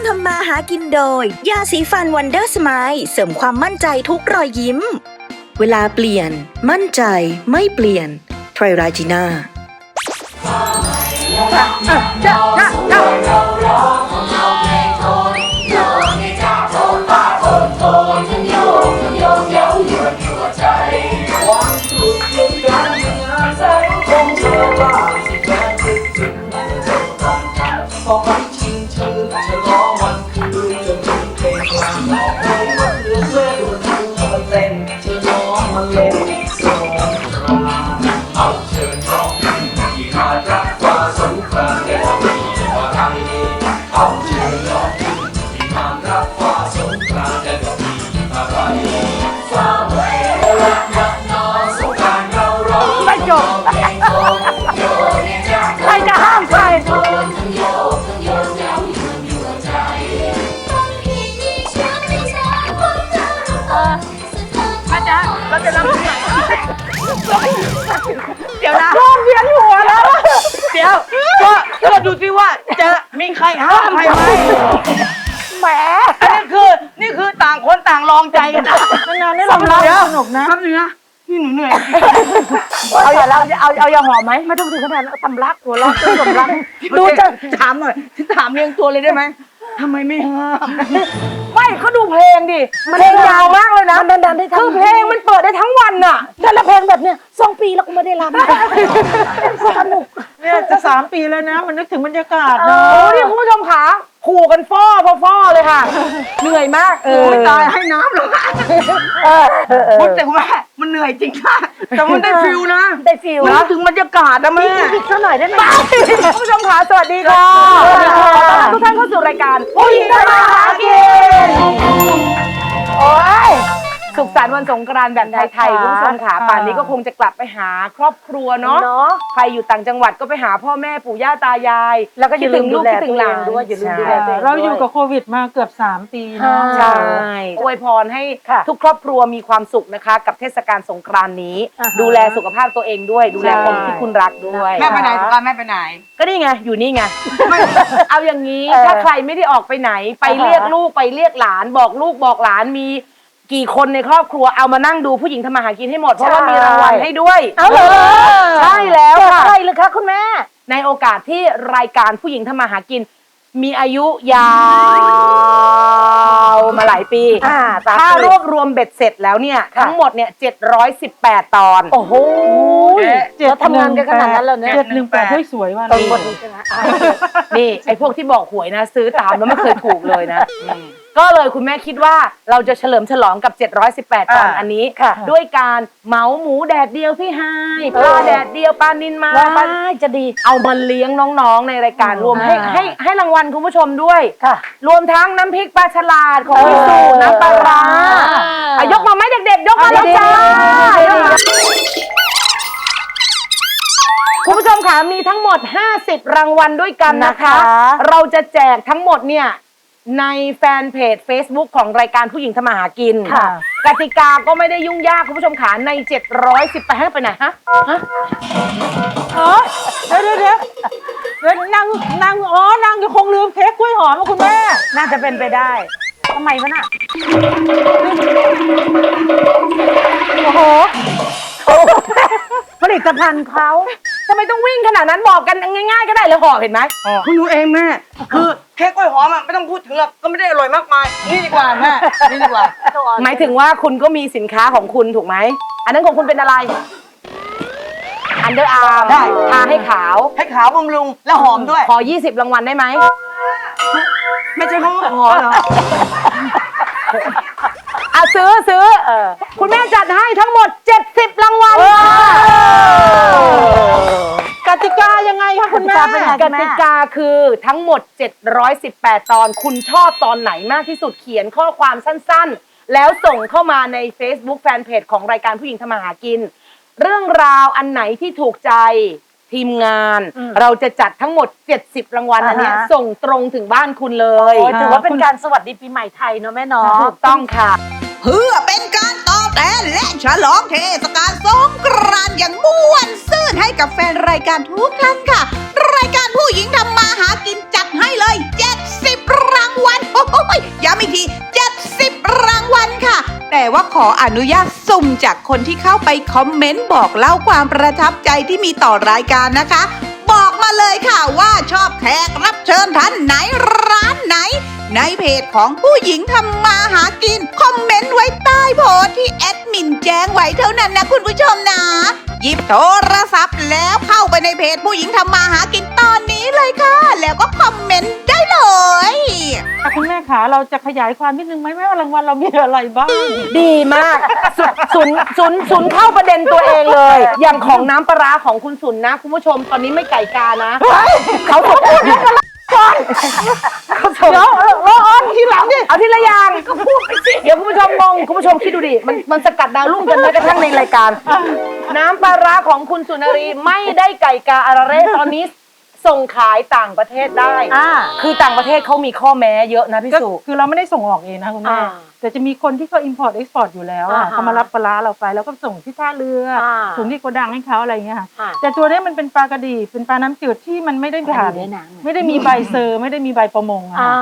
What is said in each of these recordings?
มทำมาหากินโดย ยาสีฟันวันเดอร์สไมล์เสริมความมั่นใจทุกรอยยิ้ม เวลาเปลี่ยน มั่นใจไม่เปลี่ยนไทรราจีน่าพ องใจกันนะนานๆนี่เราเล่าสนุกนะแป๊บนึงนะนี่หนูเหนื่อย เอาอย่าเราเอาเอาอย่าหอมไหมไม่ต้องถึงขนาดนั้นเอาตำลักหัวเราะต้นตำลักดูจะถามหน่อยถามเรียงตัวเลยได้ไหมทำไมไม่ห้ามไม่เขาดูเพลงดิเพลงยาวมากเลยนะมันดันได้ทั้งคือเพลงมันเปิดได้ทั้งวันน่ะแต่ละเพลงแบบเนี้ยสองปีแล้วกูไม่ได้รำสนุกเนี่ยจะสามปีแล้วนะ มันนึกถึงบรรยากาศโอ้เนาะนี่คุณผู้ชมขา ขู่กันฟ้อพอฟ้อเลยค่ะ เหนื่อยมากเออไม่ตายให้น้ำหรอกค่ะเออเออเออพูดแต่ว่ามันเหนื่อยจริงค่ะ แต่มันได้ฟิลนะ ได้ฟิลมันนะนึกถึงบรรยากาศนะแม่อีกสักหน่อยได้ไหมคุณผู้ชมขาสวัสดีค่ะสวัสดีค่ะต้อนรับทุกท่านเข้าสู่รายการผู้หญิงทำมาหากินโอ้ย สุขสันต์วันสงกรานต์แบบไทยๆคุณผู้ชมขาป่านนี้ก็คงจะกลับไปหาครอบครัวเนาะใครอยู่ต่างจังหวัดก็ไปหาพ่อแม่ปู่ย่าตายาย แล้วก็อย่าลืมลูกคิดถึงหลานด้วยอย่าลืมดูแลตัวเองเราอยู่กับโควิดมาเกือบ 3 ปีเนาะใช่อวยพรให้ทุกครอบครัวมีความสุขนะคะ กับเทศกาลสงกรานต์นี้ ดูแลสุขภาพตัวเองด้วย ดูแลคนที่คุณรักด้วยแม่ไปไหนสงกรานต์แม่ไปไหน ก็นี่ไงอยู่นี่ไงเอาอย่างนี้ถ้าใครไม่ได้ออกไปไหน ไปเรียกลูกไปเรียกหลานบอกลูกบอกหลานมี กี่คนในครอบครัวเอามานั่งดูผู้หญิงทำมาหากินให้หมด เพราะว่ามีรางวัลให้ด้วยเอาเหรอใช่แล้วค่ะใครเลยคะคุณแม่ ในโอกาสที่รายการผู้หญิงทำมาหากิน มีอายุยาวมาหลายปีอ่าสามปีถ้ารวบรวมเบ็ดเสร็จแล้วเนี่ย ทั้งหมดเนี่ย718 ตอน โอ้โหเเราทำงานกันขนาดนั้นแล้วเนี่ยเจ็ดหนึ่งแปดให้สวยว่ะตรงหมดใช่ไหมนี่ไอ้พวกที่บอกหวยนะ ซื้อตามแล้วไม่เคยถูกเลยนะ ก็เลยคุณแม่คิดว่าเราจะเฉลิมฉลองกับ 718 ตอนอันนี้ด้วยการเหมาหมูแดดเดียวพี่ไฮปลาแดดเดียวปลานินมาปลาจะดี เอามาเลี้ยงน้องๆ ในรายการรวมให้อ่า ให้ให้รางวัลคุณผู้ชมด้วย ค่ะ รวมทั้งน้ำพริกปลาฉลาดของพี่สูน้ำปลาร้าอะยกมาไหมเด็กๆ ยกมาแล้วจ้าดีๆ ยกมาคุณผู้ชมค่ะมีทั้งหมด 50 รางวัลด้วยกันนะคะ นะคะ เราจะแจกทั้งหมดเนี่ย ในแฟนเพจ Facebook ของรายการผู้หญิงทำมาหากินค่ะ กติกาก็ไม่ได้ยุ่งยากคุณผู้ชมขาใน 718ให้ไปไหนฮะฮะเออเดี๋ยวเดี๋ยวเดี๋ยวเดี๋ยวนางนางอ๋อนางจะคงลืมเค้กกล้วยหอมมาคุณแม่น่าจะเป็นไปได้ทำไมวะน่ะโอ้โห ผลิตภัณฑ์เขาทำไมต้องวิ่งขนาดนั้นบอกกันง่าย ๆ ก็ได้เลยห่อเห็นไหมคุณดูเองแม่คือเค้กกล้วยหอมอะไม่ต้องพูดถึงหรอกก็ไม่ได้อร่อยมากมายนี่ดีกว่าแม่นี่ดีกว่าหมายถึงว่าคุณก็มีสินค้าของคุณถูกไหมอันนั้นของคุณเป็นอะไรอันเดอร์อาร์มได้ทาให้ขาว ให้ขาวบำรุงและหอมด้วย ขอ 20 รางวัลได้ไหม ไม่ใช่เขาหอมเหรออะซื้อซื้อคุณแม่จัดให้ทั้งหมด 70รางวัลค่ะกติกายังไงคะคุณแม่กติกาคือทั้งหมด 718 ตอน คุณชอบตอนไหนมากที่สุดเขียนข้อความสั้นๆ แล้วส่งเข้ามาใน Facebook Fanpage ของรายการผู้หญิงทำมาหากิน เรื่องราวอันไหนที่ถูกใจทีมงาน เราจะจัดทั้งหมด 70 รางวัลอันเนี้ยอ่าฮะ ส่งตรงถึงบ้านคุณเลยโอ้ยถือว่าเป็นการสวัสดีปีใหม่ไทยเนาะแม่เนาะ ถูกต้องค่ะ เพื่อเป็นการ ตนและฉลองเทศกาลสงกรานต์อย่างม่วนซื่นให้กับแฟนรายการทุกท่านค่ะ รายการผู้หญิงทำมาหากินจัดให้เลย 70 รางวัลโอ้โหย้ำอีกที 70 รางวัลค่ะ แต่ว่าขออนุญาตสุ่มจากคนที่เข้าไปคอมเมนต์บอกเล่าความประทับใจที่มีต่อรายการนะคะ บอกมาเลยค่ะว่าชอบแขกรับเชิญท่านไหนร้านไหน ในเพจของผู้หญิงทำมาหากิน คอมเมนต์ไว้ใต้โพสต์ที่แอดมินแจ้งไว้เท่านั้นนะคุณผู้ชมนะ หยิบโทรศัพท์ แล้วเข้าไปในเพจผู้หญิงทำมาหากินตอนนี้เลยค่ะ แล้วก็คอมเมนต์ได้เลยคุณแม่ขาเราจะขยายความนิดนึงไหมว่ารางวัลเรามีอะไรบ้าง ดีมากสุนสุนสุนเข้าประเด็นตัวเองเลย อย่างของน้ำปลาร้าของคุณสุนนะ คุณผู้ชมตอนนี้ไม่ไก่กานะเขาบอกพูดกันก่อนเดี๋ยวรอออนทีหลังดิเอาทีละอย่างก็พูดไปสิ เดี๋ยวคุณผู้ชมงงคุณผู้ชมคิดดูดิมันมันสกัดดาวรุ่งกันแม้กระทั่งในรายการ น้ำปลาร้าของคุณสุนารีไม่ได้ไก่กาอาราเร่ตอนนี้ส่งขายต่างประเทศได้คือต่างประเทศเขามีข้อแม้เยอะนะพี่ก็สุ คือเราไม่ได้ส่งออกเองนะคุณแม่ อ่า แต่จะมีคนที่เขา import export อยู่แล้วอะอ่าฮะเขามารับปลาร้าเราไป แล้วก็ส่งที่ท่าเรืออา ส่งที่โกดังให้เขาอะไรอย่างเงี้ยค่ะอ่าแต่ตัวเนี้ยมันเป็นปลากระดีเป็นปลาน้ำจืดที่มันไม่ได้ผ่านไม่ได้มีใบเซอร์ ไม่ได้มีใบประมงอะค่ะ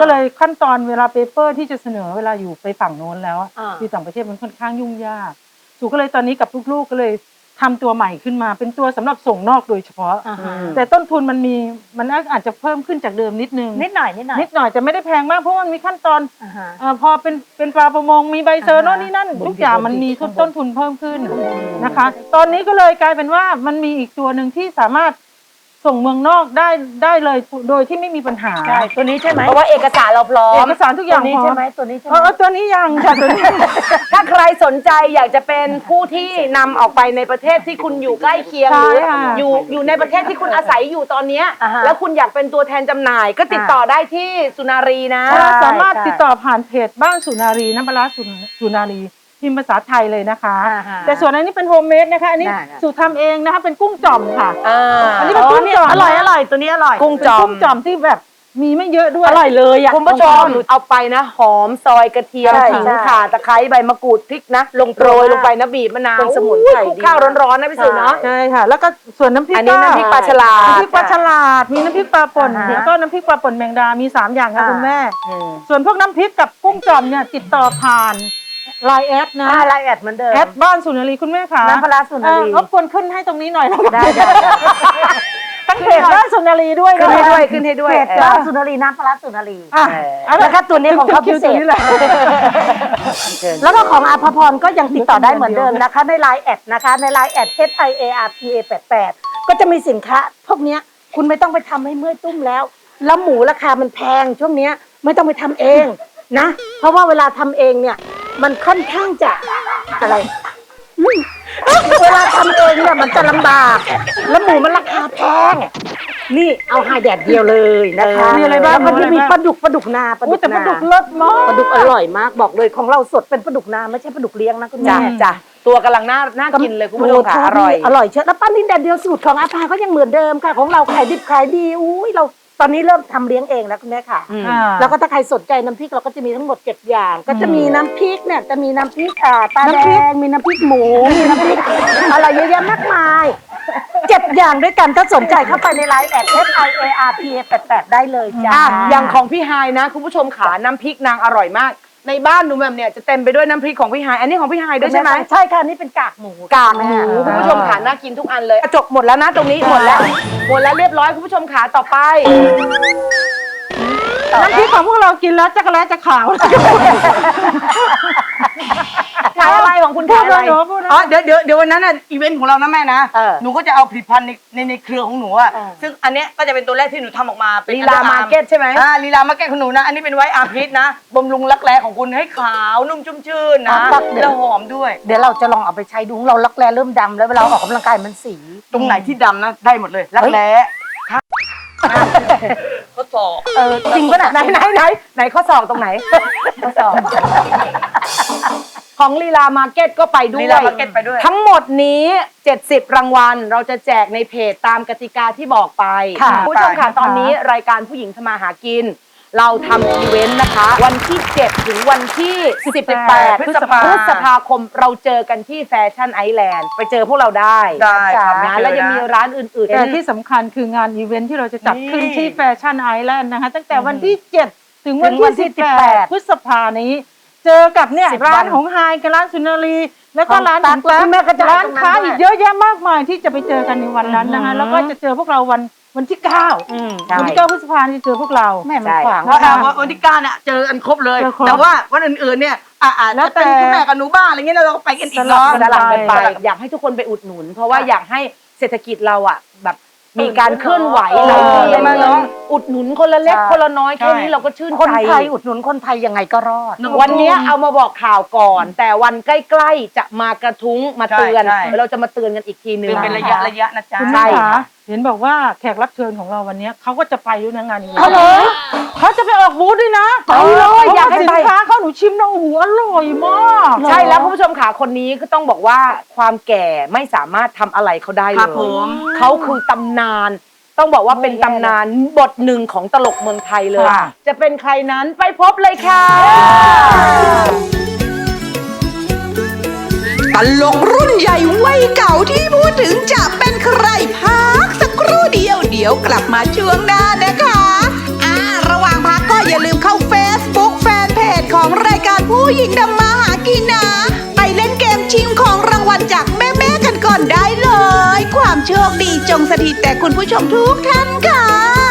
ก็เลยขั้นตอนเวลาเปเปอร์ที่จะเสนอเวลาอยู่ไปฝั่งโน้นแล้วอะอ่าที่ต่างประเทศมันค่อนข้างยุ่งยาก สูก็เลยตอนนี้กับลูกๆก็เลย ทำตัวใหม่ขึ้นมา เป็นตัวสำหรับส่งนอกโดยเฉพาะแต่ต้นทุนมันมีมันอาจจะเพิ่มขึ้นจากเดิมนิดนึงนิดหน่อยนิดหน่อยนิดหน่อยจะไม่ได้แพงมากเพราะว่ามันมีขั้นตอนเออพอเป็นเป็นปลาประมงมีใบเซอร์โน่นนี่นั่นทุกอย่างมันมีทุนต้นทุนเพิ่มขึ้นนะคะ ตอนนี้ก็เลยกลายเป็นว่ามันมีอีกตัวหนึ่งที่สามารถ ส่งเมืองนอกได้ได้เลยโดยที่ไม่มีปัญหา ใช่ตัวนี้ใช่ไหมเพราะว่าเอกสารเราพร้อมเอกสารทุกอย่างตัวนี้พร้อมใช่ไหมตัวนี้ใช่ไหเอม อตัวนี้ยังค่ะตัวนี้ ถ้าใครสนใจอยากจะเป็นผู้ที่นำออกไปในประเทศที่คุณอยู่ใกล้เคียงใช่หรือค่ะ อยู่อยู่ในประเทศที่คุณอาศัยอยู่ตอนเนี้ยแล้วคุณอยากเป็นตัวแทนจำหน่าย ก็ติดต่อได้ที่สุนารีนะสามารถติดต่อผ่านเพจบ้านสุนารีน้ำปลาร้าสุนสุนารี พิมพ์ภาษาไทยเลยนะคะ แต่ส่วนอันนี้เป็นโฮมเมดนะคะ อันนี้สูตรทำเองนะคะ เป็นกุ้งจ่อมค่ะอันนี้เป็นกุ้งจ่อมอร่อยอร่อยตัวนี้อร่อยกุ้งเป็นจอมกุ้งจ่อมที่แบบมีไม่เยอะด้วย อร่อยเลยอะคุณผู้ชมกุ้งจ่อมเอาไปนะ หอมซอยกระเทียมใช่ขิงใช่ข่าตะไคร้ใบมะกรูดพริกนะ ลงโปรยลงไปนะบีบมะนาวเป็นสมุนไพรอุ้ยคลุกดีข้าวร้อนๆนะพี่สุเนาะใช่ค่ะ แล้วก็ส่วนน้ำพริกอันนี้น้ำพริกปลาฉลาดน้ำพริกปลาฉลาด มีน้ำพริกปลาป่นอ่าฮะแล้วก็น้ำพริกปลาป่นแมงดา มีสามอย่างค่ะอ่าคุณแม่ ส่วนพวกน้ำพริกกับกุ้งจ่อมเนี่ยติดต่อผ่าน ไลน์แอดนะอ่าไลน์แอดเหมือนเดิมแอดบ้านสุนารีคุณแม่ค่ะน้ำปลาร้าสุนารีเออรบกวนขึ้นให้ตรงนี้หน่อยนะได้ได้ตั้งเพจบ้านสุนารีด้วยขึ้นนะให้ด้วยขึ้นให้ด้วยเพจเออบ้านสุนารีน้ำปลาร้าสุนารีอะแล้วก็ตัวนี้ของเขาพิเศษคิวๆตัวนี้แหละแล้วก็ของอาภพรก็ยังติดต่อได้เหมือนเดิมนะคะในไลน์แอดนะคะในไลน์แอด H I A R P A 88ก็จะมีสินค้า พวกเนี้ยคุณไม่ต้องไปทำให้เมื่อยตุ้มแล้ว แล้วหมูราคามันแพงช่วงเนี้ยไม่ต้องไปทำเองนะ เพราะว่าเวลาทำเองเนี่ย มันค่อนข้างจะอะไรอืมเวลาทำเองเนี่ยมันจะลำบาก แล้วหมูมันราคาแพง นี่เอาไฮแดดเดียวเลยนะคะมีอะไรบ้างแล้วก็จะมีมีอะไรบ้าง ปลาดุกปลาดุกนาปลาดุอุ้ยกแต่ปลานาดุกเลิศมากปลาดุกอร่อยมากบอกเลยของเราสดเป็นปลาดุกนาไม่ใช่ปลาดุกเลี้ยงนะคุณจ้ะแม่จ้ะตัวกำลังน่าน่ากินเลยคุณผู้ชมค่ะโทอษร่อย อร่อยเชียวแล้วป้านินแดดเดียวสูตรของอาภาก็ยังเหมือนเดิมค่ะ ของเราขายดิบขายดีอุ้ยเรา ตอนนี้เริ่มทำเลี้ยงเองแล้วคุณแม่ค่ะอ่า แล้วก็ถ้าใครสนใจน้ำพริกเราก็จะมีทั้งหมดเจ็ดอย่าง ก็จะมีน้ำพริกเนี่ยจะมีน้ำพริกอ่าปลาแดงมีน้ำพริกหมูมีน้ำพริกอะไรเยอะแยะมากมายเจ็ดอย่างด้วยกันถ้าสนใจเข้าไปในไลน์แอด F I A R P A 88ได้เลยจ้า อะอย่างของพี่ไฮายนะ คุณผู้ชมขาน้ำพริกนางอร่อยมาก ในบ้านหนูแบบเนี่ยจะเต็มไปด้วยน้ำพริกของพี่ไฮาย อันนี้ของพี่ไฮายด้วยใช่ไหมใช่ค่ะนี่เป็นกากหมูกากหมูคุณผู้ชมขาน่ากินทุกอันเลยจบหมดแล้วนะตรงนี้หมดแล้วหมดแล้วเรียบร้อยคุณผู้ชมขาต่อไปน้ำพริกของพวกเรากินแล้วจักรแล้จะขาว ขายอะไรของคุณพูขาดยเลอะไรยหนูพูดเลย อ๋อเดี๋ยวเดี๋ยวเดี๋ยววันนั้นอะอีเวนต์ของเรานะแม่นะ เออหนูก็จะเอาผลิตภัณฑ์ในในในเครือของหนูอะซึ่งอันเนี้ยก็จะเป็นตัวแรกที่หนูทำออกมาเป็นลีลามาร์เก็ตใช่ไหม อ่าลีลามาร์เก็ตของหนูนะ อันนี้เป็นไวท์อาร์พิษนะบำรุงรักแร้ของคุณให้ขาวนุ่มชุ่มชื่นนะอะครับเดี๋ยว แล้วหอมด้วย เดี๋ยวเราจะลองเอาไปใช้ดูเราลักแร้เริ่มดำแล้วเวลาออกกำลังกายมันสี ตรงไหนที่ดำนะได้หมดเลยรักแร้ทดสอบเออจริงปะน่ะไหนไหนไหนไหนข้อสอบตรงไหนข้อสอบ ของลีลามาร์เก็ตก็ไปด้วยลีลามาร์เก็ตไปด้วย ทั้งหมดนี้ 70 รางวัล เราจะแจกในเพจตามกติกาที่บอกไปค่ะคุณผู้ชมค่ะ ตอนนี้รายการผู้หญิงทำมาหากิน เราทำอีเวนต์นะคะ วันที่ 7 ถึงวันที่ 18 พฤษภาพฤษภาคมเราเจอกันที่แฟชั่นไอแลนด์ ไปเจอพวกเราได้ได้ครับนะแล้วยังมีร้านอื่นแต่ๆที่ สำคัญคืองานอีเวนท์ที่เราจะจัดขึ้นนี่ที่แฟชั่นไอแลนด์นะคะ ตั้งแต่วันที่ 7 ถึงวันถึงวันที่ที่ 18 18 พฤษภานี้ เจอกับเนี่ยสิบร้านวันของไฮกับร้านสุนารีแล้วก็ของร้านตั๊ขอกงตั๊คุณแม่ก็จะร้านค้าตรงนั้นด้วย อีกเยอะแยะมากมายที่จะไปเจอกันในวันนั้นนะคะแล้วก็จะเจอพวกเราวันวันที่เก้าอืม ใช่ วันที่เก้าพฤษภาคมจะเจอพวกเราแม่มันใช่ขวาง เพราะว่าวันที่เก้าเนี่ยเจอกันครบเลย เจอครบแต่ว่าวันอื่นๆเนี่ยอ่าแล้วจะเป็นแต่คุณแม่กับหนูบ้างอะไรเงี้ยเราก็ไปกันอีกสลับเนาะ สลับกันไปสลับอยากให้ทุกคนไปอุดหนุน เพราะว่าอยากให้เศรษฐกิจเราอะแบบ มีการเคลื่อนไหวหลายที่ใช่ไหมเนอะอุดหนุนคนละเล็กใช่คนละน้อยแค่นี้ใช่เราก็ชื่นคนใจไทยอุดหนุนคนไทยยังไงก็รอด วันเนี้ยเอามาบอกข่าวก่อน แต่วันใกล้ๆจะมากระทุ้งมาเตือนใช่ใช่เราจะมาเตือนกันอีกทีหนึงเป็นเป็นระยะระยะนะจ๊ะคุณใช่แม่ค่ะคะเห็นบอกว่าแขกรับเชิญของเราวันนี้เขาก็จะไปด้วยนะงานนี้เขาเหรอเขาจะไปออกบูธด้วยนะไปเลย ชิมนะโอ้โหอร่อยมาก ใช่แล้วคุณผู้ชมค่ะคนนี้ก็ต้องบอกว่าความแก่ไม่สามารถทำอะไรเขาได้คเลรับผยมเขาคือตำนาน ต้องบอกว่าเป็นตำนานบทหนึ่งของตลกเมืองไทยเลย ค่ะ จะเป็นใครนั้นไปพบเลยค่ะ ตลกรุ่นใหญ่วัยเก่าที่พูดถึงจะเป็นใครพักสักครู่เดียวเดี๋ยวกลับมาช่วงหน้านะคะ ของรายการผู้หญิงดำมาหากินนะ ไปเล่นเกมชิงของรางวัลจากแม่ๆกันก่อนได้เลย ความโชคดีจงสถิตแต่คุณผู้ชมทุกท่านค่ะ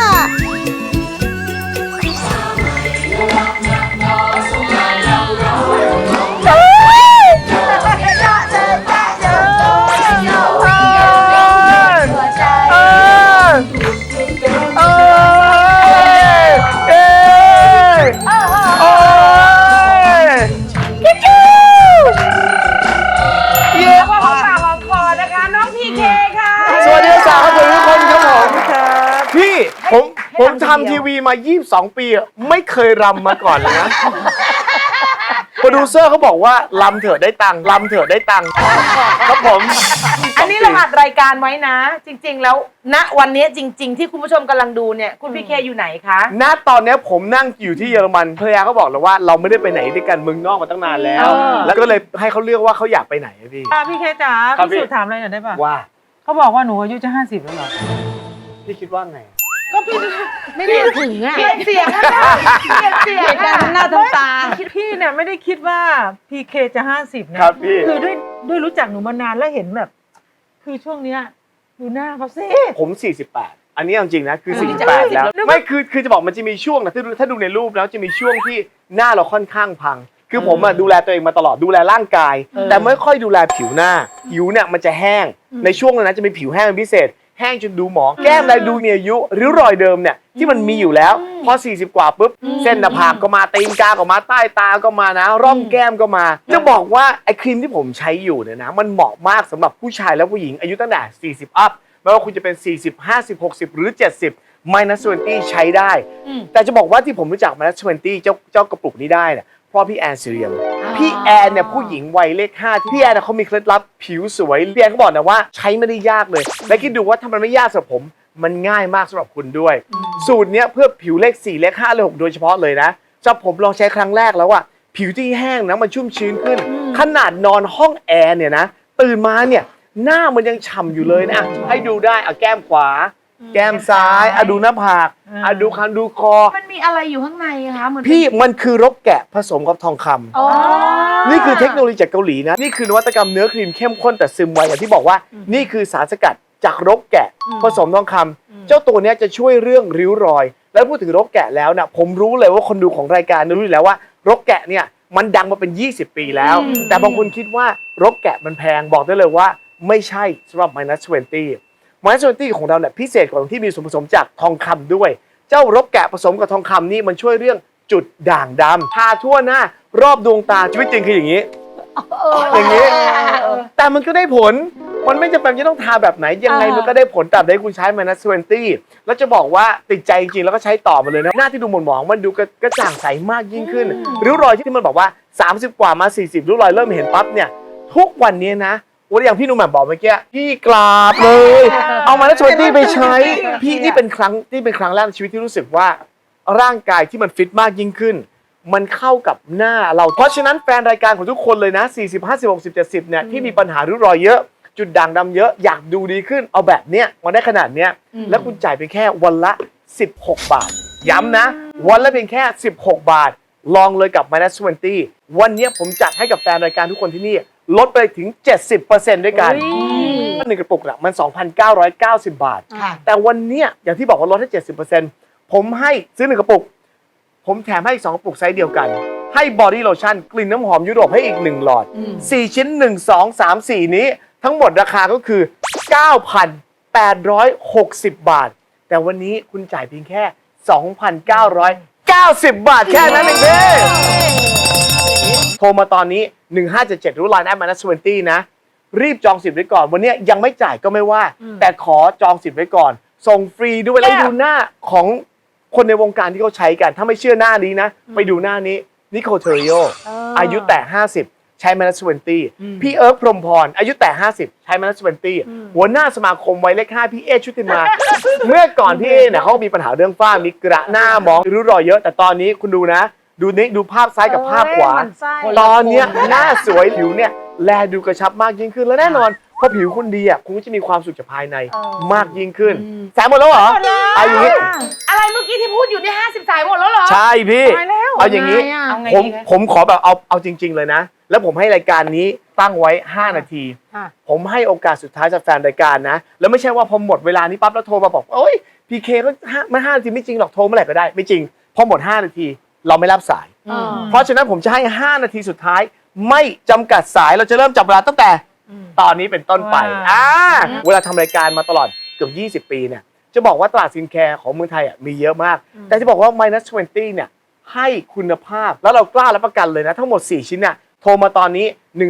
22 ปีอะไม่เคยรำมาก่อนเลยนะ โปรดิวเซอร์เขาบอกว่าลำเถอะได้ตังค์ลำเถอะได้ตังค์ครับผมอันนี้เราอัดรายการไว้นะ จริง ๆ แล้วณวันนี้จริง ๆ ที่คุณผู้ชมกำลังดูเนี่ยคุณพีเคอยู่ไหนคะ ณตอนเนี้ยผมนั่งอยู่ที่เยอรมันภรรยาเขาบอกแล้วว่าเราไม่ได้ไปไหนด้วยกันเมืองนอกมาตั้งนานแล้ว เออ แล้วก็เลยให้เขาเลือกว่าเขาอยากไปไหนอะพี่ อะพี่เคจ๋าครับพี่ พี่สุถามอะไรหน่อยได้ป่ะว่าเขาบอกว่าหนูอายุจะห้าสิบแล้วเหรอพี่คิดว่าไง ก็พี่ไม่ได้ถึงอะเปลี่ยนเสียงนะเปลี่ยนเสียงเหตุการณ์อะหน้าทำตา พี่เนี่ยไม่ได้คิดว่าพีเคจะห้าสิบนะ ครับพี่ คือด้วยด้วยรู้จักหนูมานานแล้วเห็นแบบ คือช่วงเนี้ยดูหน้าเขาสิ ผม 48 อันนี้เอาจริงนะ คือ เออ48 แล้วนึกว่าไม่คือ คือจะบอกมันจะมีช่วงนะถ้าดูถ้าดูในรูปแล้วจะมีช่วงที่หน้าเราค่อนข้างพัง คือผมอะดูแลตัวเองมาตลอด ดูแลร่างกาย แต่ไม่ค่อยดูแลผิวหน้า ผิวเนี่ยมันจะแห้ง ในช่วงนั้นจะมีผิวแห้งเป็นพิเศษ แห้งจนดูหมอง แก้มอะไรดูมีอายุริ้วรอยเดิมเนี่ยที่มันมีอยู่แล้ว พอ 40 กว่าปุ๊บ เส้นหน้าผากก็มาตีนกาก็มาใต้ตาก็มานะ ร่องแก้มก็มา จะบอกว่าไอ้ครีมที่ผมใช้อยู่เนี่ยนะมันเหมาะมากสำหรับผู้ชายและผู้หญิงอายุตั้งแต่ 40 อัพไม่ว่าคุณจะเป็น 40 50 60 หรือ 70 minus 20 ใช้ได้ แต่จะบอกว่าที่ผมรู้จัก minus 20 เจ้าเจ้ากระปุกนี้ได้เนี่ยเพราะพี่แอนซีเรียม พี่แอนเนี่ยผู้หญิงวัยเลข5ที่พี่แอนเนี่ยเขามีเคล็ดลับผิวสวยพี่แอนเขาบอกนะว่าใช้ไม่ได้ยากเลย และคิดดูว่าถ้ามันไม่ยากสำหรับผม มันง่ายมากสำหรับคุณด้วย สูตรเนี้ยเพื่อผิวเลข4เลข5เลข6โดยเฉพาะเลยนะจะผมลองใช้ครั้งแรกแล้วอะผิวที่แห้งนะมันชุ่มชื้นขึ้น ขนาดนอนห้องแอร์เนี่ยนะตื่นมาเนี่ยหน้ามันยังฉ่ำอยู่เลยนะอะให้ดูได้อะแก้มขวา แก้มซ้ายอะดูหน้าผากอะดูคันดูคอ มันมีอะไรอยู่ข้างในคะเหมือนพี่มันคือรกแกะผสมกับทองคำอ๋อนี่คือเทคโนโลยีจากเกาหลีนะ นี่คือนวัตกรรมเนื้อครีมเข้มข้นแต่ซึมไวอย่างที่บอกว่า นี่คือสารสกัดจากรกแกะ ผสมทองคำเจ้าตัวเนี้ยจะช่วยเรื่องริ้วรอย แล้วพูดถึงรกแกะแล้วนะผมรู้เลยว่าคนดูของรายการเนี่ยรู้อยู่แล้วว่ารกแกะเนี่ยมันดังมาเป็น 20 ปีแล้ว แต่บางคนคิดว่ารกแกะมันแพงบอกได้เลยว่าไม่ใช่สำหรับ minus 20 minus 20ของเราเนี่ยพิเศษกว่าตรงที่มีส่วนผสมจากทองคำด้วย เจ้ารกแกะผสมกับทองคำนี่มันช่วยเรื่องจุดด่างดำทาทั่วหน้ารอบดวงตาชีวิตจริงคืออย่างนี้อย่างนี้ แต่มันก็ได้ผล มันไม่จำเป็นจะต้องทาแบบไหน ยังไงมันก็ได้ผลตาบใดคุณใช้มานัสเวนตี้แล้วจะบอกว่าติดใจจริงๆแล้วก็ใช้ต่อมาเลยนะ หน้าที่ดูหมองหมองมันดูกระกระจ่างใสมากยิ่งขึ้น ริ้วรอยที่มันบอกว่า 30 กว่ามา 40ริ้วรอยเริ่มเห็นปั๊บเนี่ย ทุกวันนี้นะ วันอย่างพี่หนุ่มแหม่มบอกเมื่อกี้พี่กราบเลย เอามานัสเวนตี้ไปใช้ พี่นี่เป็นครั้งนี่เป็นครั้งแรกในชีวิตที่รู้สึกว่า ร่างกายที่มันฟิตมากยิ่งขึ้น มันเข้ากับหน้าเรา เพราะฉะนั้นแฟนรายการของทุกคนเลยนะ 40 50 60 70 เนี่ยที่มีปัญหาริ้วรอยเยอะ จุดด่างดำเยอะอยากดูดีขึ้น เอาแบบเนี้ยมาได้ขนาดเนี้ยแล้วคุณจ่ายเพียงแค่วันละ 16 บาท ย้ำนะ วันละเพียงแค่ 16 บาท ลองเลยกับ minus 20 วันนี้ผมจัดให้กับแฟนรายการทุกคนที่นี่ ลดไปถึง 70%ด้วยกันหนึ่งกระปุกน่ะมัน 2,990 บาท ค่ะ แต่วันเนี้ยอย่างที่บอกว่าลดให้ 70%ผมให้ซื้อหนึ่งกระปุก ผมแถมให้อีกสองกระปุกไซส์เดียวกัน ให้บอดี้โลชั่นกลิ่นน้ำหอมยุโรปให้อีก1หลอด 4 ชิ้น 1 2 3 4 นี้ ทั้งหมดราคาก็คือ 9,860 บาท แต่วันนี้คุณจ่ายเพียงแค่ 2,990 บาทแค่นั้นเองเด้โทรมาตอนนี้ 1577รู้ไลน์แอปมานัสเวนตี้นะ รีบจองสิทธิ์ไว้ก่อน วันนี้ยังไม่จ่ายก็ไม่ว่า แต่ขอจองสิทธิ์ไว้ก่อน ส่งฟรีด้วยแล้วดูหน้าของคนในวงการที่เขาใช้กัน ถ้าไม่เชื่อหน้านี้นะ ไปดูหน้านี้นิโคเทริโออายุแต่ 50 ใช้มานัสเวนตี้พี่เอิร์กพรหมพร อายุแต่ 50 ใช้มานัสเวนตี้หัวหน้าสมาคมไวยเลข5พี่เอชุติมา เมื่อก่อนพี่เอเนี่ยเขามีปัญหาเรื่องฝ้ามีกระหน้ามองริ้วรอยเยอะ แต่ตอนนี้คุณดูนะ ดูนี้ดูภาพซ้ายกับภาพขวา ตอนเนี้ยหน้าสวยผิวเนี่ยแลดูกระชับมากยิ่งขึ้นแล้วแน่นอนพอผิวคุณดีอะคุณก็จะมีความสุขจากภายในมากยิ่งขึ้นสายหมดแล้วเหรอเอาอย่างนี้อะไรเมื่อกี้ที่พูดอยู่นี่ห้าสิบสายหมดแล้วเหรอใช่พี่ตายแล้วเอาอย่างนี้เอาไงผมดีคะผมขอแบบเอาเอาจริง ๆ เลยนะ แล้วผมให้รายการนี้ตั้งไว้ 5 นาทีค่ะผมให้โอกาสสุดท้ายจากแฟนรายการนะ แล้วไม่ใช่ว่าพอหมดเวลานี้ปั๊บแล้วโทรมาบอกโอ้ยพีเคก็ห้ามันห้านาทีไม่จริงหรอกโทรเมื่อไหร่ก็ได้ไม่จริงพอหมด 5 นาที เราไม่รับสายเพราะฉะนั้นผมจะให้ 5 นาทีสุดท้าย ไม่จำกัดสายเราจะเริ่มจับเวลาตั้งแต่ตอนนี้เป็นต้นไปว้าว อ่าเวลาทำรายการมาตลอดเกือบ 20 ปีเนี่ยจะบอกว่าตลาดสินแคร์ของเมืองไทยอะมีเยอะมาก แต่จะบอกว่า minus 20 เนี่ย ให้คุณภาพแล้วเรากล้ารับประกันเลยนะ ทั้งหมด 4 ชิ้นเนี่ยโทรมาตอนนี้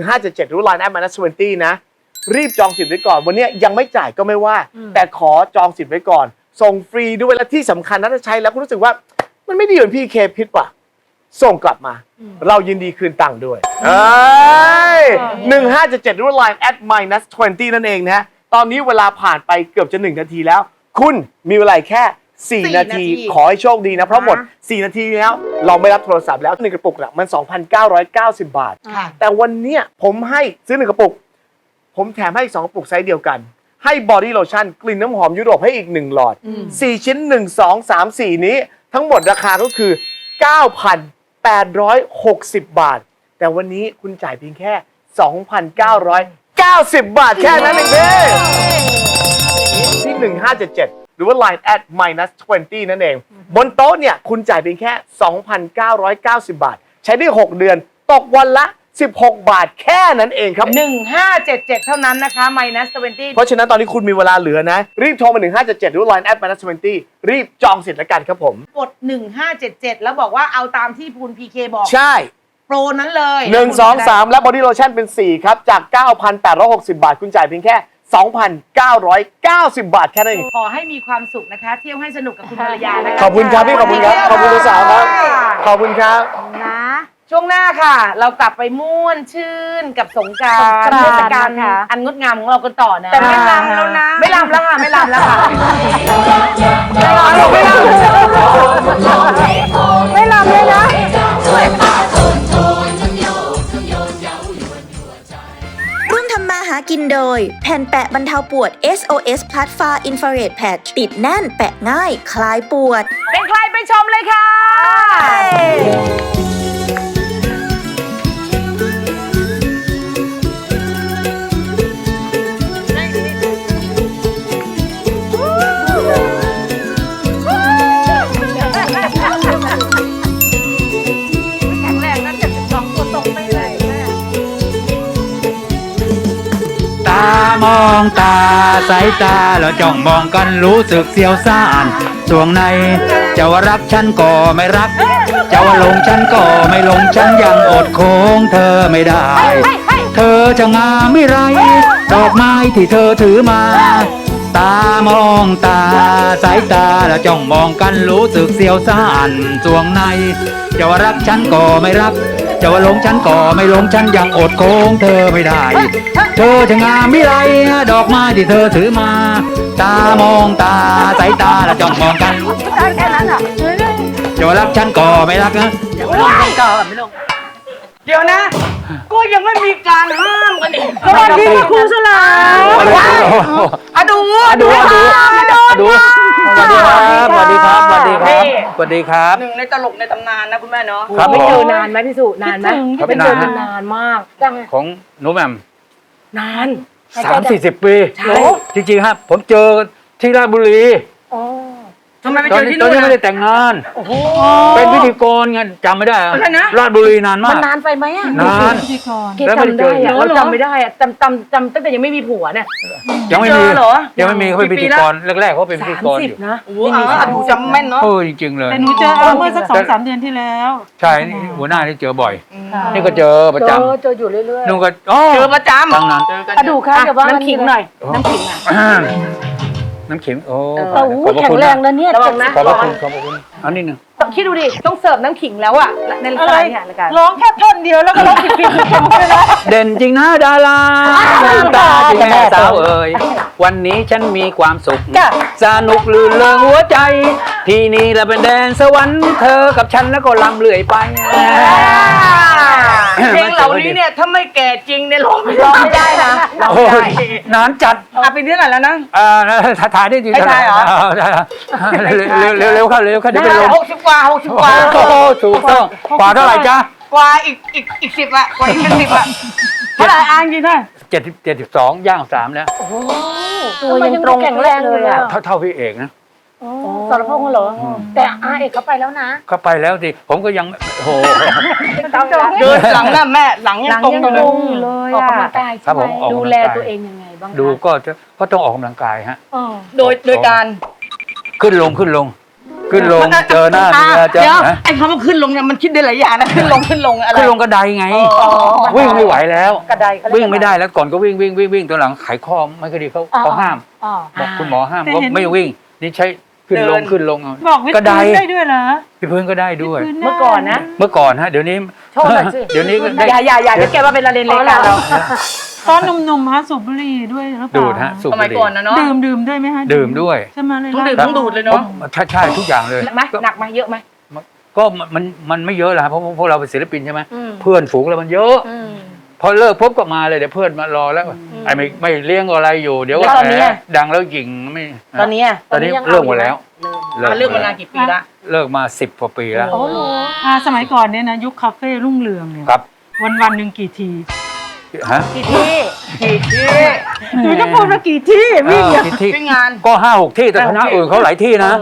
1577รู้ไลน์แอป minus 20 นะ รีบจองสิทธิ์ไว้ก่อน วันนี้ยังไม่จ่ายก็ไม่ว่า แต่ขอจองสิทธิ์ไว้ก่อน ส่งฟรีด้วยและที่สำคัญนะถ้าใช้แล้วคุณรู้สึกว่า มันไม่ดีเหมือนพี่เคพิษป่ะ ส่งกลับมา เรายินดีคืนตังค์ด้วยเอ้ยหนึ่งห้าเจ็ดเจ็ดรุ่นไลน์ at minus twenty นั่นเองนะฮะตอนนี้เวลาผ่านไปเกือบจะหนึ่งนาทีแล้ว คุณมีเวลาแค่ 4 นาที ขอให้โชคดีนะ เพราะหมด 4 นาทีแล้ว เราไม่รับโทรศัพท์แล้วหนึ่งกระปุกน่ะมัน 2,990 บาท ค่ะ แต่วันเนี้ยผมให้ซื้อหนึ่งกระปุก ผมแถมให้อีกสองกระปุกไซส์เดียวกัน ให้บอดี้โลชั่นกลิ่นน้ำหอมยุโรปให้อีก1หลอด 4 ชิ้น 1 2 3 4 นี้ ทั้งหมดราคาก็คือ 9,860 บาท แต่วันนี้คุณจ่ายเพียงแค่ 2,990 บาทแค่นั้นเองเด้ที่ 1577 หรือว่า Line at minus 20 นั่นเอง บนโต๊ะเนี่ย คุณจ่ายเพียงแค่ 2,990 บาท ใช้ได้ 6 เดือน ตกวันละ 16 บาทแค่นั้นเองครับหนึ่งห้าเจ็ดเจ็ดเท่านั้นนะคะ minus twenty เพราะฉะนั้นตอนนี้คุณมีเวลาเหลือนะ รีบโทรมา 1577 หรือ Line at minus 20 รีบจองสิทธิ์แล้วกันครับผม กดหนึ่งห้าเจ็ดเจ็ดแล้วบอกว่าเอาตามที่พูนพีเคบอก ใช่ โปรนั้นเลย1 2 3 และบอดี้โลชั่นเป็น 4 ครับ จาก 9,860 บาท คุณจ่ายเพียงแค่ 2,990 บาทแค่นั้นเองขอให้มีความสุขนะคะ เที่ยวให้สนุกกับคุณภรรยานะคะขอบคุณครับพี่ขอบคุณครับขอบคุณทุกสาวครับขอบคุณครับ นะ ช่วงหน้าค่ะ เรากลับไปม่วนชื่นกับสงกรารสงกรานต์เทศกาลนะคะ อันงดงามของเรากันต่อนะแต่ไม่รำแล้วนะ ไม่รำแล้วค่ะไม่รำแล้วค่ะไม่ลำเลยนะ ร่วมทำมาหากินโดย แผ่นแปะบรรเทาปวด SOS p l a s f a Infrared Patch ติดแน่นแปะง่าย คลายปวด เป็นใครไปชมเลยค่ะามองตาสายตาแล้วจ้องมองกันรู้สึกเสียวซ่านสวงในจะว่ารักฉันก็ไม่รักจะว่าหลงฉันก็ไม่หลงฉันยังอดโค้งเธอไม่ได้ เธอจะงามไม่ไร ดอกไม้ที่เธอถือมา ตามองตาสายตาแล้วจ้องมองกันรู้สึกเสียวซ่านสวงในจะว่ารักฉันก็ไม่รักจะว่าหลงฉันก็ไม่หลงฉันยังอดโค้งเธอไม่ได้ ธอจะงามไม่ไรดอกไม้ที่เธอถือมา ตามองตาสายตาแล้วจ้องมองกันจะว่ารักฉันก็ไม่รักนะเดี๋ยวนะ ก็ยังไม่มีการห้ามกันอีกสวัสดีค่ะครูสลาอะดูอะดูอะดูอะดูสวัสดีครับสวัสดีครับสวัสดีครับสวัสดีครับหนึ่งในตลกในตำนานนะคุณแม่เนาะครับไม่ผมเจอนานไหมพี่สุนานไหมครับไม่เจอนานนานมากจังของหนูแหม่ม นานสามสี่สิบปี ใช่ จริงๆฮะผมเจอที่ราชบุรี ทำไมไปตอเจนอนี้ที่ตอนนู่นนี้ไม่นะได้แต่งงานเป็นพิธีกรไงจำไม่ได้อะอะไรนะ ราชบุรีนานมามันก นานไปไหมอะนาน พิธีกร เกจำได้อะเราจำไม่ได้อะจำจำจำตั้งแต่ยังไม่มีผัวเนี่ย ยังไม่เจมีอเหรอ ยังไม่มีเขาเป็นกี่พิปีธีละกรแรกๆเขาเป็นพิธีสามกรสิอบยู่นะโอ้โหอะดูจำแม่นเนาะ เออจริงๆเลย แต่หนูเจอเอาเมื่อสักสองสามเดือนที่แล้ว ใช่นี่หัวหน้าที่เจอบ่อยค่ะนี่ก็เจอประเจจอเจออยู่เรื่อยำนุ่งก็อ๋อเจอประจำ ตั้งนานเจอกันๆอะดูค่ะเดี๋ยวว่าน้ำขิงหน่อย น้ำขิง น้ำขิงโอ้โอ้โหขอบพระแข็คุงณแรนะงนะเนี่ยระวังนะ ขอบพระคุณขอบพระคุณ อันนี้หนึ่งต้องคิดดูดิ ต้องเสิร์ฟน้ำขิงแล้วอะในรายอะไรการเนี่ยรายการร้องแค่ท่อนเดียวแล้วก็ร้องผิดผิดผิดผิดไปแล้ว เด่นจริงนะดาราตาจริงแม่สาวเอ่ยวันนี้ฉันมีความสุขจ้ะสนุกลื่นเริงหัวใจ ที่นี่แหละเป็นแดนสวรรค์เธอกับฉันแล้วก็ลำเลื่อยไปเพลงเหล่านี้เนี่ยถ้าไม่แก่จริงเนี่ยร้องไม่ร้ร้อองงไม่ได้นะร้องโอ้ไม่ยได้นานจัดอะเป็นที่ไหนแล้วนะอ่าถ่ายถ่ายได้จริงให้ถ่ายเหรอเร็วเร็วเร็วเข้าเร็วเข้าเดี๋ยวไปลงหกสิบกว่าหกสิบกว่าโอ้โหถูกต้องกว่าเท่าไหร่จ๊ะกว่าอีกอีกอีกสิบอะกว่าอีกเป็นสิบอะเท่าไหร่อ่านจริงได้เจ็ดเจ็ดสิบสองย่างสามแล้วตัวยังตรงแข็งแรงเลยอะเท่าเท่าพี่เอกนะสรพงษ์เหรอ แต่อาเอกเขาไปแล้วนะก็ไปแล้วสิ ผมก็ยังโอ้โหเดินหลังน่ะแม่หลังหยัลังงตรงยังอยู่เลตรยงอยู่เลยออกอะกำลังกายครัใช่บไหผมมออกดูกำลังแลกายตัวเองยังไงบ้างคะดูก็จะก็ต้องออกกำลังกายฮะอ๋อโดยโดยการ ขึ้นลงขึ้นลง ขึ้นลงเจอหน้าอะเมียเจอเดี๋ยวนะไอ้คำว่าขึ้นลงเนี่ยมันคิดได้หลายอย่างนะขึ้นลงขึ้นลงอะไร ขึ้นลงกระไดไงอ๋อวิ่งไม่ไหวแล้ว กระไดเขาเรียกวิ่งไม่ได้แล้วก่อนก็วิ่งวิ่งวิ่งวิ่งตอนหลังไขข้อไม่ค่อยดีเขาอ๋อเขาห้ามอ๋อบอกคุณหมอห้ามแต่ว่าเห็นไม่วิ่งนี่ใช้ ขึ้นลงขึ้นลงเอาบอกวิทกระย์ไดพื้นได้ด้วยเหรอพี่พื้นก็ได้ด้วยวิทย์พื้เมื่อก่อนนะ เมื่อก่อนฮะเดี๋ยวนี้โชว์หน่อยสิ เดี๋ยวนี้ก็ได้อย่าอย่าอย่าเดี๋ยวแกมาเป็นประเด็นรายการเราตอนหนุ่มๆฮะสูบบุหรี่ด้วยหรือเปล่าดูดฮะสูบสบุมัยหรี่ก่อนนะเนาะดื่มดื่มด้วยไหมฮะดื่มด้วยใช่ไหมเลยต้องดื่มล่าต้องดูดเลยเนาะใช่ใช่ทุกอย่างเลยหนักไหมหนักไหมเยอะไหมก็มันมันมันไม่เยอะแหละครับเพราะพวกเราเป็นศิลปินใช่ไหมอืมเพื่อนฝูงเรามันเยอะ อืม พอเลิกพบก็มาเลยเดี๋ยวเพื่อนมารอแล้วไอ้ไม่ไม่เลี้ยงอะไรอยู่ เดี๋ยวแล้วตอนนี้แหมอะ ดังแล้วหญิงไม่ตอนนี้อะตอนนี้ตอนนี้ยังเลิกหมดเอาอยู่แล้วอะเรื่องมานานกี่ปีละ เลิกมาสิบกว่าปีแล้ว โอ้โหอ่าสมัยก่อนเนี่ยนะยุคคาเฟ่รุ่งเรืองเนี่ยครับวันวันๆหนึ่งกี่ทีฮะกี่ที่กี่ที่หนูจะพูดว่ากี่ที่วิ่งเออที่ที่ วิ่งงาน ก็ห้าหกที่แต่คณะอื่นเขาหลายที่นะ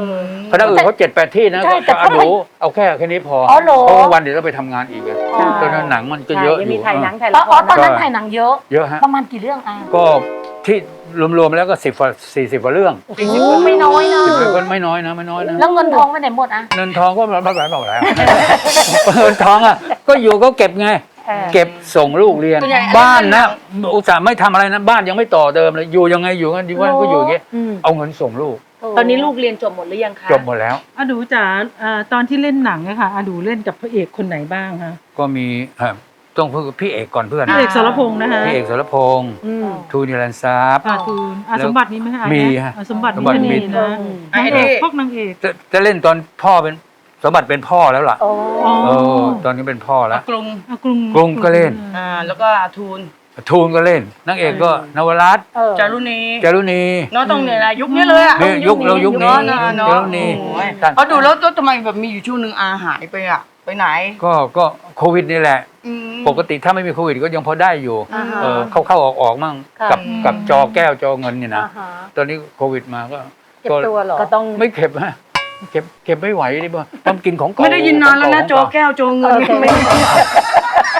คณะอื่นเขาเจ็ดแปดที่นะใช่แต่ก็เขาเอาดูเอาแค่แค่นี้พออ๋อเหรอ เพราะว่าวันเดี๋ยวเราไปทำงานอีกอะใช่ ตอนนั้นหนังมันก็เยอะอยังมียู่ถ่ายหนังถ่ายอ๋ละอคอ๋อรตอนนั้นถ่ายหนังเยอะ เยอะฮะประมาณกี่เรื่องอะก็ที่รวมๆแล้วก็สิบสี่สิบกว่าเรื่องโอ้โหไม่น้อยนะสิบก็ไม่น้อยนะไม่น้อยนะ แล้วเงินทองไปไหนหมดอะเงินทองก็ไม่ไม่ไม่แล้ว เงินทองอะก็อยู่ก็เก็บไงเออ เก็บส่งลูกเรียน ส่วนใหญ่ บ้านนะอุตส่าห์ไม่ทำอะไรนะบ้านยังไม่ต่อเติมเลยอยู่ยังไงอยู่กันดีว่าก็อยู่อย่างเงี้ยอืม เอาเงินส่งลูก ตอนนี้ลูกเรียนจบหมดหรือยังคะจบหมดแล้วอาดูจ๋าเอ่อตอนที่เล่นหนังเนี่ยค่ะอาดูเล่นกับพระเอกคนไหนบ้างคะก็มีเอ่อต้องพูดกับพี่เอกก่อนเพื่อนพระเอกสรพงษ์นะคะพี่เอกสรพงษ์อืม ทูนิรันทรัพย์อาทูลอาแล้วสมบัตินี้ไหมคะมีอะฮะอะสมบัติสมบัติ นี้มีมีนะไอ้นางนี่เอกพวกนางเอกจะจะเล่นตอนพ่อเป็นสมบัติเป็นพ่อแล้วล่ะโอ้อ๋อเออตอนนี้เป็นพ่อแล้วกลุ่มอะกรุงกรุงก็เล่น อ่าแล้วก็อาทูล ทูนก็เล่นนางเอกก็นวรัตน์เออจารุณีจารุณี เนาะต้องเนี่ยนะยุคนี้เลยอะเนี่ยยุคเรายุคนี้เนาะเนาะจารุณีโอ้ยเขาดูแล้วแล้วทำไมแบบมีอยู่ช่วงหนึ่งอาหายไปอะไปไหนก็ก็โควิดนี่แหละ อืม ปกติถ้าไม่มีโควิดก็ยังพอได้อยู่อ่าฮะ เออเข้าเข้าออกออกมั่งค่ะ กับอืม กับจอแก้วจอเงินเนี่ยนะอ่าฮะตอนนี้โควิดมาก็เก็บตัวเหรอก็ต้องไม่เก็บฮะเก็บเก็บไม่ไหวดิบ่ต้องกินของเก่าไม่ได้ยินนานแล้วนะของโจเก่าแก้วโจเงินโอเคไม่ได้ยิน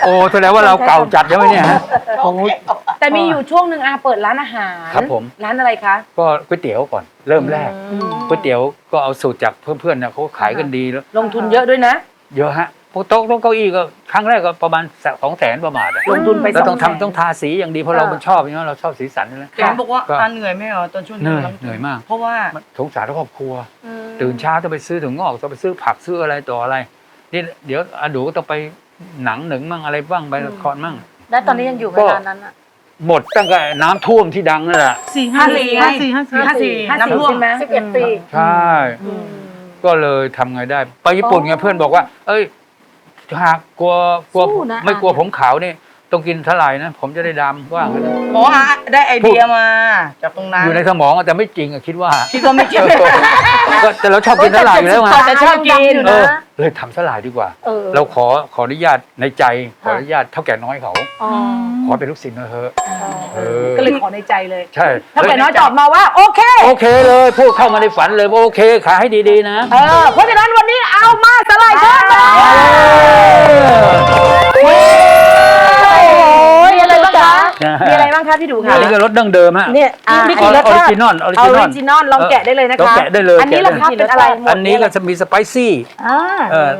โอ้แสดงว่าเราเก่าจัดใช่ไหมเนี่ยฮะ โอ้ยแต่มีอยู่ช่วงหนึ่งอาเปิดร้านอาหารครับผม ร้านอะไรคะก็ก๋วยเตี๋ยวก่อนเริ่มแรกอืมก๋วยเตี๋ยวก็เอาสูตรจากเพื่อนๆเนี่ยเขาขายกันดีแล้ว ลงทุนเยอะด้วยนะ เยอะฮะพวกโต๊ะโต๊ะเก้าอี้ก็ครั้งแรกก็ประมาณสองแสนประมาณอะลงทุนไปแล้วต้องสแสน ทำต้องทาสีอย่างดีเพราะเรามันชอบอย่างนี้เราชอบสีสันนะเห็นบอกว่าก็อาเหนื่อยไหมเหรอตอนช่วงเหนื่อยราเหนื่อยมาก เพราะว่า มันสงสารครอบครัว ตื่นเช้าต้องไปซื้อถุงงอกต้องไปซื้อผักซื้ออะไรต่ออะไรนี่เดี๋ยวอาดูก็ต้องไปหนังหนึ่งมั่งอะไรบ้างไปละครมั่ง แล้วตอนนี้ยังอยู่ไหมก็ร้านนั้นอะหมดตั้งแต่น้ำท่วมที่ดังนั่นแหละสี่ห้าสี่ห้าสี่ห้าสี่ห้าสี่ห้าน้ำสิบท่วมใช่ไหมสิบเอ็ดปีใช่ก็เลยทำไงได้ ไปญี่ปุ่นไงเพื่อนบอกว่า เอ้ยหากกลัวกลัวสู้นะ ไม่กลัวผมขาวนี่ ต้องกินสลายนะ ผมจะได้ดำว่างั้นนะหมออาได้ไอเดียมา จากตรงนั้นอยู่ในสมองอะแต่ไม่จริงอะคิดว่าคิดว่าไม่จริง ก็แต่เราชอบกินสลายอยู่แล้วไง แต่ชอบกิน เออเลยทำสลายดีกว่า เออ เราขอขออนุญาตในใจ ขออนุญาตเท่าแก่น้อยเขา อ๋อขอเป็นลูกศิษย์หนะเถอะเออก็เลยขอในใจเลยใช่ถ้าแก่น้อยตอบมาว่า โอเค โอเคเลยพูดเข้ามาในฝันเลยว่าโอเคขายให้ดีๆนะ เออ เพราะฉะนั้นวันนี้เอามาสไลด์เพิ่มมาโอ้ยอะไรบ้างคะ มีอะไรบ้างคะพี่ดูคะอันนี้ก็รสดั้งเดิมฮะเนี่ยอะมีอกี่รสอริชาติจินอลออริอจินออลริจินอลลองแกะได้เลยนะคะลองแกะได้เลยอันนี้แกะราได้คาเป็นอะไรหมดอันนี้ก็จะมีสไปซี่อ่าเออ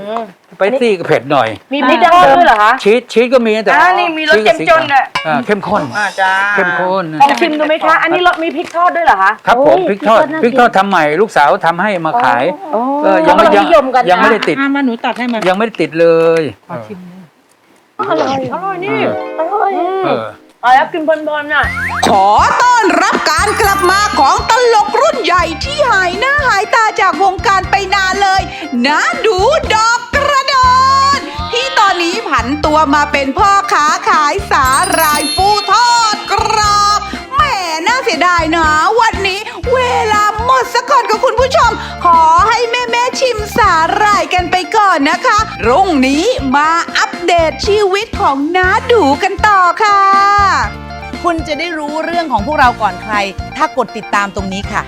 สไปซี่ก็เผ็ดหน่อย มีพริกดั้งเดิมด้วยเหรอคะ ชีสชีสก็มีแต่อ่านี่มีรสชีสเจ็มจนสีอะ อ่าเข้มข้นอ่าจ้า เข้มข้นลองชิมดูไหมคะอันนี้รสมีพริกทอดด้วยเหรอคะครับผมโอ้ยพริกทอดพริกทอดน่ากินพริกทอดทำใหม่ลูกสาวทำให้มาขายโอ้เออยังไม่เขาก็ยังนิยมกันนะยังไม่ได้ติด อะมาหนูตัดให้มายังไม่ได้ติดเลยขอชิมหน่อยอร่อยอร่อยนี่อร่อยเออ เอาแล้วกินเพลินๆน่ะ ขอต้อนรับการกลับมาของตลกรุ่นใหญ่ที่หายหน้าหายตาจากวงการไปนานเลยนะดูดอกกระโดนที่ตอนนี้ผันตัวมาเป็นพ่อค้าขายสาหร่ายฟูทอดกรอบแหมน่าเสียดายนะวันนี้เวลาหมดซะก่อนกับคุณผู้ชม ขอให้แม่แม่ชิมสาหร่ายกันไปก่อนนะคะรุ่งนี้มาอัป เดตชีวิตของน้าดูกันต่อค่ะ คุณจะได้รู้เรื่องของพวกเราก่อนใคร ถ้ากดติดตามตรงนี้ค่ะ